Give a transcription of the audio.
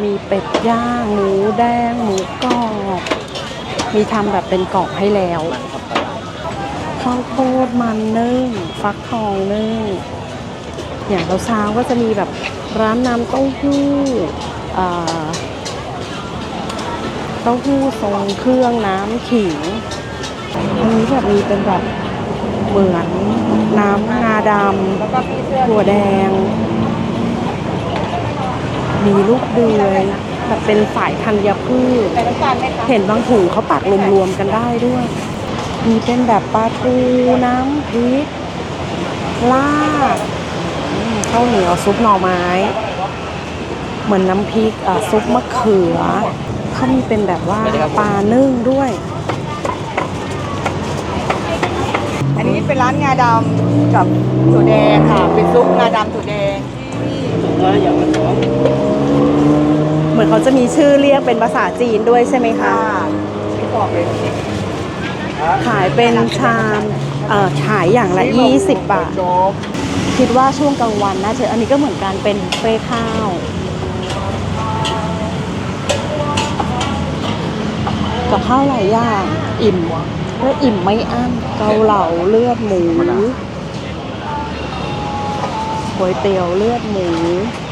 มีเป็ดย่าง หมูแดง หมูกรอบ มีทำแบบเป็นกรอบให้แล้ว ข้าวโพดมันนึ่ง ฟักทองนึ่ง อย่างเช้าๆก็จะมีแบบร้านน้ำเต้าหู้เต้าหู้ทรงเครื่องน้ำขิงอันนี้แบบมีเป็นแบบเหมือนน้ำงาดำถั่วแดง มีลูกเดือยแบบเป็นสายธัญพืชใส่น้ำตาลไหมคะเห็นบางถุงเขาปักรวมๆกันได้ด้วย มีเป็นแบบปลาทูน้ำพริกลาบข้าวเหนียวซุปหน่อไม้ เหมือนน้ำพริกซุปมะเขือเขามีเป็นแบบว่าปลานึ่งด้วย อันนี้เป็นร้านงาดำกับถั่วแดงค่ะ เป็นซุปงาดำถั่วแดงเหมือน เขาจะมีชื่อเรียกเป็นภาษาจีนด้วยใช่ไหมคะค่ะไม่บอกเลยขายเป็นชามเอ่อขายอย่างละ 20 บาท คิดว่าช่วงกลางวันน่าจะอันนี้ก็เหมือนกันเป็นบุฟเฟ่ข้าว กับข้าวหลายอย่างอิ่มแล้วอิ่มไม่อั้นเกาเหลาเลือดหมูก๋วยเตี๋ยวเลือดหมูอ